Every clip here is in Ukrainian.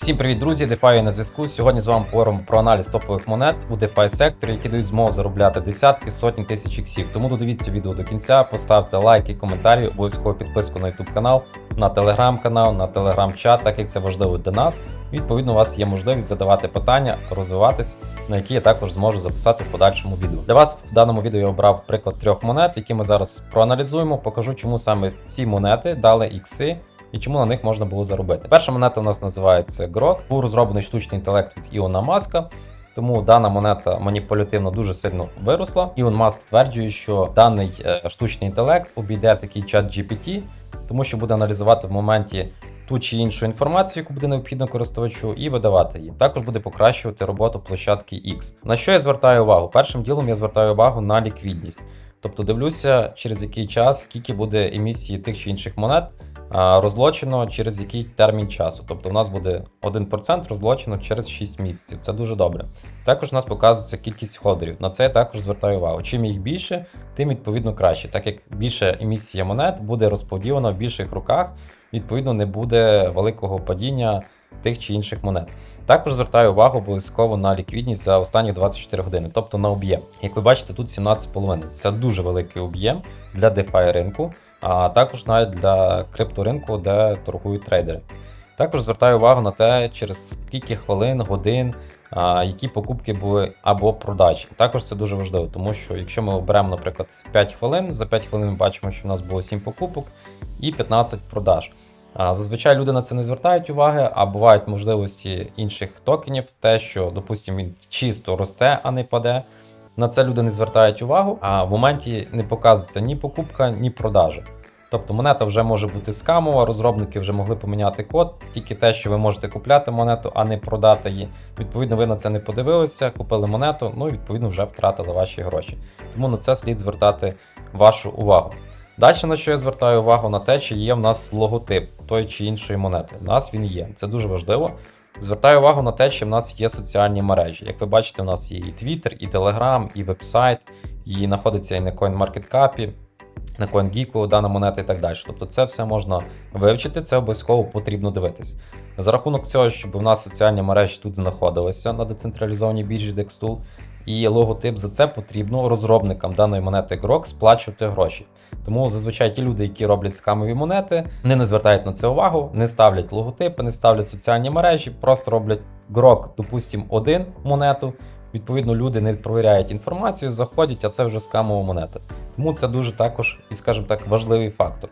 Всім привіт, друзі! DeFi на зв'язку. Сьогодні з вами поговоримо про аналіз топових монет у DeFi секторі, які дають змогу заробляти десятки, сотні тисяч іксів. Тому додивіться відео до кінця, поставте лайк і коментарі, обов'язково підписку на YouTube канал, на Telegram канал, на Telegram чат, так як це важливо для нас. Відповідно, у вас є можливість задавати питання, розвиватись, на які я також зможу записати в подальшому відео. Для вас в даному відео я обрав приклад трьох монет, які ми зараз проаналізуємо. Покажу, чому саме ці монети дали ікси і чому на них можна було заробити. Перша монета у нас називається Grok. Був розроблений штучний інтелект від Іона Маска. Тому дана монета маніпулятивно дуже сильно виросла. Ілон Маск стверджує, що даний е, штучний інтелект обійде такий чат GPT, тому що буде аналізувати в моменті ту чи іншу інформацію, яку буде необхідно користувачу, і видавати її. Також буде покращувати роботу площадки X. На що я звертаю увагу? Першим ділом я звертаю увагу на ліквідність. Тобто дивлюся, через який час, скільки буде емісії тих чи інших монет розлочено через який термін часу. Тобто у нас буде 1% розлочено через 6 місяців. Це дуже добре. Також у нас показується кількість ходерів. На це я також звертаю увагу. Чим їх більше, тим відповідно краще. Так як більше емісія монет буде розподілена в більших руках, відповідно не буде великого падіння тих чи інших монет. Також звертаю увагу обов'язково на ліквідність за останні 24 години, тобто на об'єм. Як ви бачите, тут 17,5. Це дуже великий об'єм для DeFi ринку, а також навіть для крипторинку, де торгують трейдери. Також звертаю увагу на те, через скільки хвилин, годин, які покупки були або продажі. Також це дуже важливо, тому що якщо ми оберемо, наприклад, 5 хвилин, за 5 хвилин ми бачимо, що в нас було 7 покупок і 15 продаж. Зазвичай люди на це не звертають уваги, а бувають можливості інших токенів, те, що, допустимо, він чисто росте, а не паде. На це люди не звертають увагу, а в моменті не показується ні покупка, ні продажа. Тобто монета вже може бути скамова, розробники вже могли поміняти код, тільки те, що ви можете купляти монету, а не продати її. Відповідно, ви на це не подивилися, купили монету, ну і відповідно вже втратили ваші гроші. Тому на це слід звертати вашу увагу. Далі на що я звертаю увагу на те, чи є в нас логотип тої чи іншої монети. У нас він є. Це дуже важливо. Звертаю увагу на те, що в нас є соціальні мережі. Як ви бачите, у нас є і Twitter, і Telegram, і вебсайт, і знаходиться і на CoinMarketCap, на CoinGeek дана монета і так далі. Тобто це все можна вивчити, це обов'язково потрібно дивитись. За рахунок цього, щоб у нас соціальні мережі тут знаходилися на децентралізованій біржі DexTool, і логотип за це потрібно розробникам даної монети Grok сплачувати гроші. Тому зазвичай ті люди, які роблять скамові монети, вони не звертають на це увагу, не ставлять логотипи, не ставлять соціальні мережі, просто роблять Grok, допустимо, один монету. Відповідно, люди не провіряють інформацію, заходять, а це вже скамова монета. Тому це дуже також, і скажімо так, важливий фактор.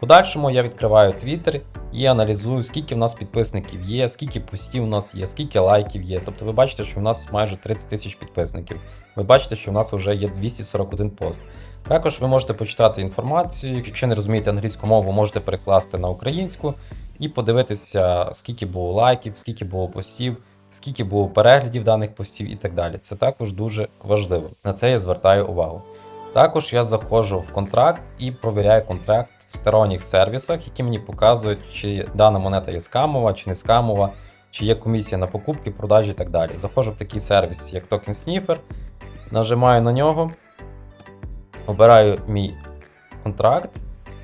Подальшому я відкриваю Twitter і аналізую, скільки в нас підписників є, скільки постів у нас є, скільки лайків є. Тобто ви бачите, що в нас майже 30 тисяч підписників. Ви бачите, що в нас вже є 241 пост. Також ви можете почитати інформацію. Якщо не розумієте англійську мову, можете перекласти на українську і подивитися, скільки було лайків, скільки було постів, скільки було переглядів даних постів і так далі. Це також дуже важливо. На це я звертаю увагу. Також я заходжу в контракт і провіряю контракт в сторонніх сервісах, які мені показують, чи дана монета є скамова, чи не скамова, чи є комісія на покупки, продажі і так далі. Заходжу в такий сервіс, як Token Sniffer, нажимаю на нього, обираю мій контракт,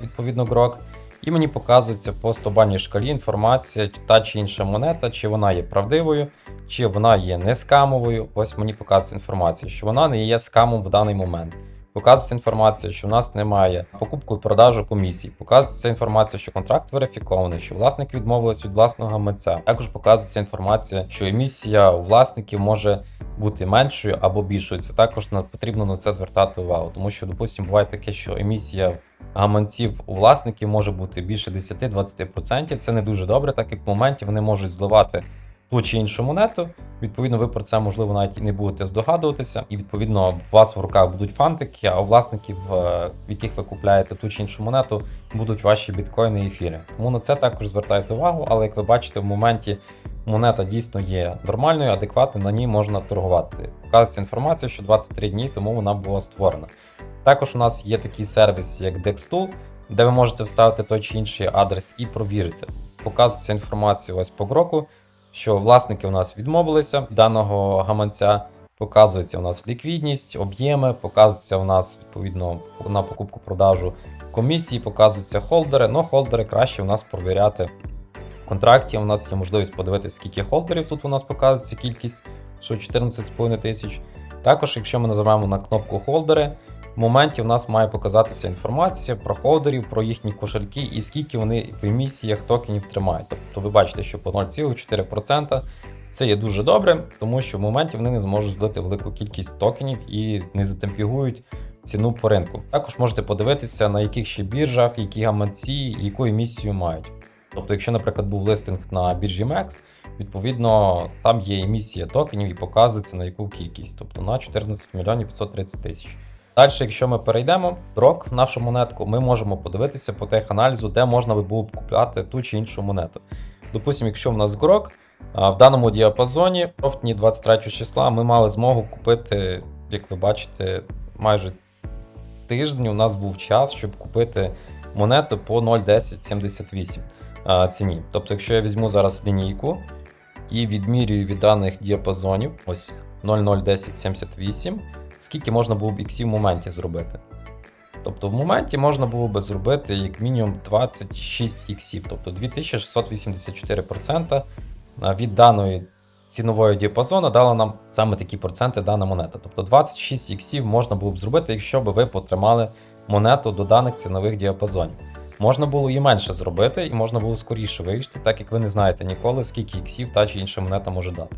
відповідно Grok, і мені показується по 100 шкалі інформація, та чи інша монета, чи вона є правдивою, чи вона є не скамовою. Ось мені показується інформація, що вона не є скамом в даний момент. Показується інформація, що в нас немає покупку і продажу комісій. Показується інформація, що контракт верифікований, що власник відмовились від власного гаманця. Також показується інформація, що емісія у власників може бути меншою або більшою. Це також потрібно на це звертати увагу, тому що, допустимо, буває таке, що емісія гаманців у власників може бути більше 10-20%. Це не дуже добре, так як в моменті вони можуть зливати ту чи іншу монету. Відповідно, ви про це можливо навіть і не будете здогадуватися, і відповідно у вас в руках будуть фантики, а у власників, е, в яких ви купляєте ту чи іншу монету, будуть ваші біткоїни і ефіри. Тому на це також звертайте увагу, але як ви бачите, в моменті монета дійсно є нормальною, адекватною, на ній можна торгувати. Показується інформація, що 23 дні тому вона була створена. Також у нас є такий сервіс, як DexTool, де ви можете вставити той чи інший адрес і провірити. Показується інформація ось по гроку, що власники у нас відмовилися даного гаманця. Показується у нас ліквідність, об'єми, показується у нас відповідно на покупку-продажу комісії, показуються холдери. Ну, холдери краще у нас провіряти в контракті у нас є можливість подивитися, скільки холдерів тут у нас показується кількість, що 14,5 тисяч. Також, якщо ми називаємо на кнопку холдери, моменті у нас має показатися інформація про холдерів, про їхні кошельки і скільки вони в емісіях токенів тримають. Тобто ви бачите, що по 0,4% це є дуже добре, тому що в моменті вони не зможуть злити велику кількість токенів і не затемпігують ціну по ринку. Також можете подивитися, на яких ще біржах, які гаманці яку емісію мають. Тобто, якщо, наприклад, був листинг на біржі MEX, відповідно там є емісія токенів і показується на яку кількість, тобто на 14 мільйонів 530 тисяч. Далі, якщо ми перейдемо крок в нашу монетку, ми можемо подивитися по теханалізу, де можна би було б купляти ту чи іншу монету. Допустимо, якщо в нас грок, в даному діапазоні, жовтні 23 числа, ми мали змогу купити, як ви бачите, майже тиждень у нас був час, щоб купити монету по 0,1078 ціні. Тобто, якщо я візьму зараз лінійку і відмірюю від даних діапазонів, ось 0,01078, скільки можна було б іксів в моменті зробити. Тобто в моменті можна було би зробити як мінімум 26 іксів, тобто 2684% від даної цінової діапазону дала нам саме такі проценти дана монета. Тобто 26 іксів можна було б зробити, якщо б ви потримали монету до даних цінових діапазонів. Можна було і менше зробити, і можна було скоріше вийти, так як ви не знаєте ніколи, скільки іксів та чи інша монета може дати.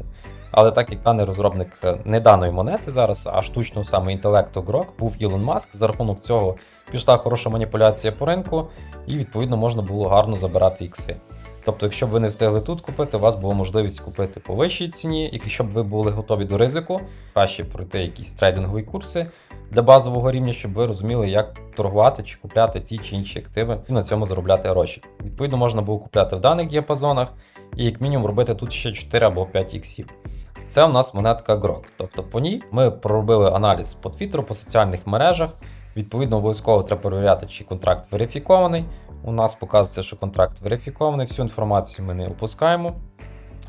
Але так як даний розробник е, не даної монети зараз, а штучного саме інтелекту Grok, був Ілон Маск, за рахунок цього пішла хороша маніпуляція по ринку, і відповідно можна було гарно забирати ікси. Тобто, якщо б ви не встигли тут купити, у вас була можливість купити по вищій ціні, і якщо б ви були готові до ризику, краще пройти якісь трейдингові курси для базового рівня, щоб ви розуміли, як торгувати чи купляти ті чи інші активи і на цьому заробляти гроші. Відповідно, можна було купляти в даних діапазонах і як мінімум робити тут ще 4 або 5 іксів. Це у нас монетка Grok. Тобто по ній ми проробили аналіз по Твіттеру, по соціальних мережах. Відповідно, обов'язково треба перевіряти, чи контракт верифікований. У нас показується, що контракт верифікований, всю інформацію ми не опускаємо.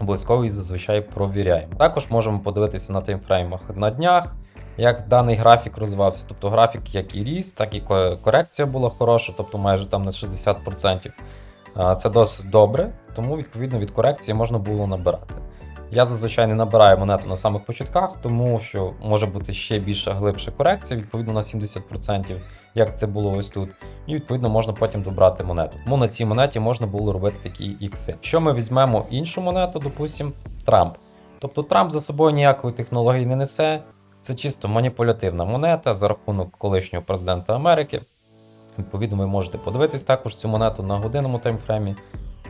Обов'язково її зазвичай провіряємо. Також можемо подивитися на таймфреймах на днях, як даний графік розвивався. Тобто графік як і ріс, так і корекція була хороша, тобто майже там на 60%. Це досить добре, тому відповідно від корекції можна було набирати. Я зазвичай не набираю монету на самих початках, тому що може бути ще більша глибша корекція, відповідно на 70%, як це було ось тут. І відповідно можна потім добрати монету. Тому на цій монеті можна було робити такі ікси. Якщо ми візьмемо іншу монету, допустимо, Трамп. Тобто Трамп за собою ніякої технології не несе. Це чисто маніпулятивна монета за рахунок колишнього президента Америки. Відповідно, ви можете подивитись також цю монету на годинному таймфреймі.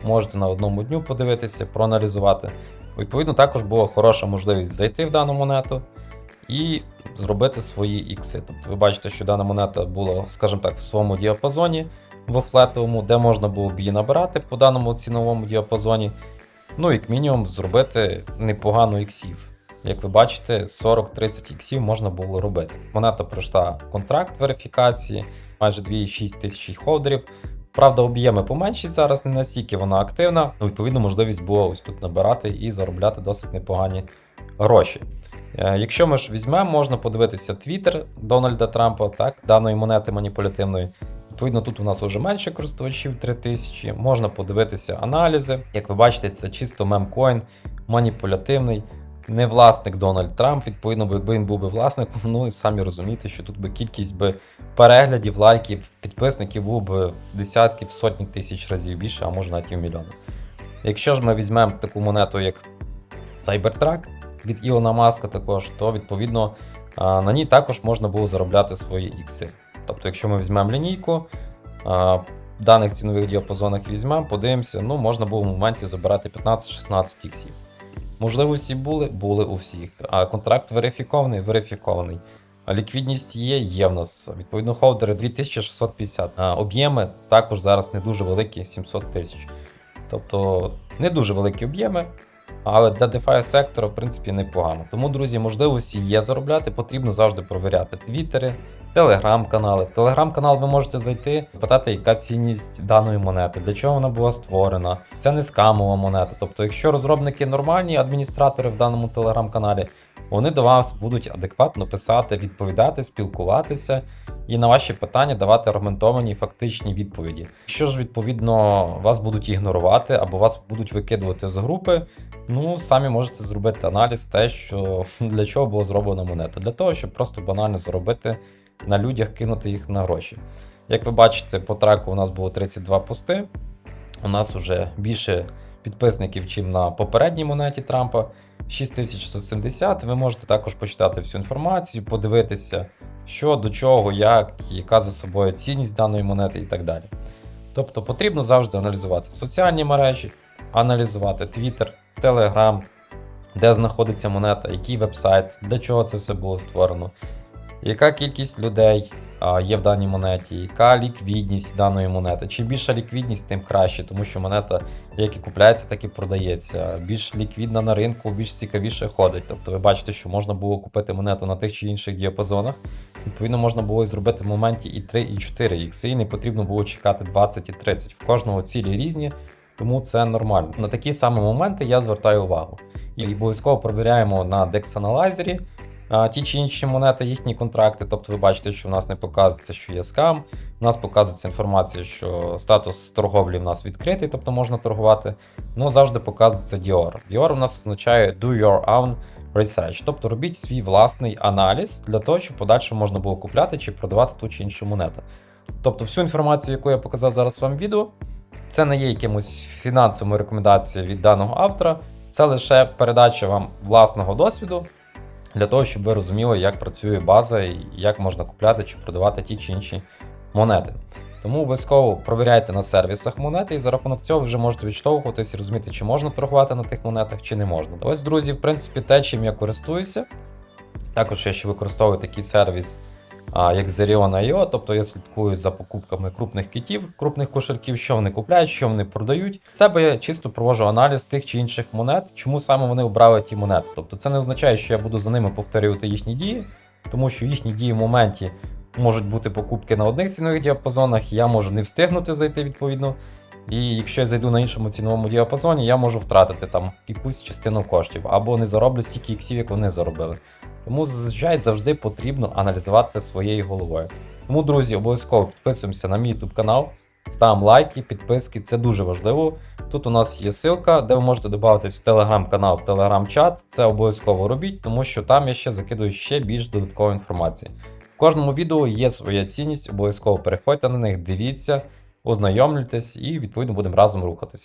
Можете на одному дню подивитися, проаналізувати. Відповідно, також була хороша можливість зайти в дану монету і зробити свої ікси. Тобто ви бачите, що дана монета була, скажімо так, в своєму діапазоні в флетовому, де можна було б її набирати по даному ціновому діапазоні. Ну, як мінімум, зробити непогану іксів. Як ви бачите, 40-30 іксів можна було робити. Монета пройшла контракт верифікації, майже 2,6 тисячі холдерів. Правда, об'єми поменші зараз, не настільки вона активна. Ну, Відповідно, можливість була ось тут набирати і заробляти досить непогані гроші. Е, якщо ми ж візьмемо, можна подивитися Твіттер Дональда Трампа, так, даної монети маніпулятивної. Відповідно, тут у нас вже менше користувачів 3000. Можна подивитися аналізи. Як ви бачите, це чисто мемкоін, маніпулятивний. Не власник Дональд Трамп, відповідно, якби він був би власником, ну і самі розумієте, що тут би кількість би переглядів, лайків, підписників був би в десятки, в сотні тисяч разів більше, а може навіть і в мільйони. Якщо ж ми візьмемо таку монету, як Cybertruck від Ілона Маска, також, то відповідно на ній також можна було заробляти свої ікси. Тобто, якщо ми візьмемо лінійку, в даних цінових діапазонах візьмемо, подивимося, ну можна було в моменті забирати 15-16 іксів. Можливості були, були у всіх. А контракт верифікований, верифікований. А ліквідність є, є в нас. Відповідно, холдери 2650. А об'єми також зараз не дуже великі, 700 тисяч. Тобто не дуже великі об'єми, але для DeFi сектора, в принципі, непогано. Тому, друзі, можливості є заробляти, потрібно завжди провіряти твіттери, телеграм-канали. В телеграм-канал ви можете зайти, питати, яка цінність даної монети, для чого вона була створена. Це не скамова монета. Тобто, якщо розробники нормальні, адміністратори в даному телеграм-каналі, вони до вас будуть адекватно писати, відповідати, спілкуватися і на ваші питання давати аргументовані фактичні відповіді. Якщо ж відповідно вас будуть ігнорувати або вас будуть викидувати з групи, ну самі можете зробити аналіз, те, що для чого було зроблена монета. Для того, щоб просто банально заробити на людях, кинути їх на гроші. Як ви бачите, по треку у нас було 32 пости. У нас вже більше підписників, чим на попередній монеті Трампа. 6170. Ви можете також почитати всю інформацію, подивитися, що до чого, як, яка за собою цінність даної монети і так далі. Тобто потрібно завжди аналізувати соціальні мережі, аналізувати Twitter, Telegram, де знаходиться монета, який вебсайт, для чого це все було створено, яка кількість людей є в даній монеті, яка ліквідність даної монети. Чим більша ліквідність, тим краще, тому що монета як і купляється, так і продається. Більш ліквідна на ринку, більш цікавіше ходить. Тобто ви бачите, що можна було купити монету на тих чи інших діапазонах. Відповідно, можна було зробити в моменті і 3, і 4 ікси, і не потрібно було чекати 20 і 30. В кожного цілі різні, тому це нормально. На такі самі моменти я звертаю увагу. І обов'язково перевіряємо на Dex Analyzer а, ті чи інші монети, їхні контракти. Тобто ви бачите, що в нас не показується, що є скам. У нас показується інформація, що статус торговлі в нас відкритий, тобто можна торгувати. Ну завжди показується Dior. Dior у нас означає do your own research, тобто робіть свій власний аналіз для того, щоб подальше можна було купляти чи продавати ту чи іншу монету. Тобто, всю інформацію, яку я показав зараз вам в відео, це не є якимось фінансовою рекомендацією від даного автора, це лише передача вам власного досвіду для того, щоб ви розуміли, як працює база і як можна купляти чи продавати ті чи інші монети. Тому обов'язково провіряйте на сервісах монети, і за рахунок цього ви вже можете відштовхуватись і розуміти, чи можна торгувати на тих монетах, чи не можна. Ось, друзі, в принципі, те, чим я користуюся. Також я ще використовую такий сервіс, як Zerion.io, тобто я слідкую за покупками крупних китів, крупних кошельків, що вони купляють, що вони продають. Це би я чисто проводжу аналіз тих чи інших монет, чому саме вони обрали ті монети. Тобто це не означає, що я буду за ними повторювати їхні дії, тому що їхні дії в моменті можуть бути покупки на одних цінових діапазонах, я можу не встигнути зайти відповідно. І якщо я зайду на іншому ціновому діапазоні, я можу втратити там якусь частину коштів або не зароблю стільки іксів, як вони заробили. Тому зазвичай завжди потрібно аналізувати своєю головою. Тому, друзі, обов'язково підписуємося на мій YouTube канал, ставимо лайки, підписки, це дуже важливо. Тут у нас є ссылка, де ви можете додатись в телеграм-канал, в телеграм-чат. Це обов'язково робіть, тому що там я ще закидую ще більш додаткової інформації. В кожному відео є своя цінність, обов'язково переходьте на них, дивіться, ознайомлюйтесь і відповідно будемо разом рухатись.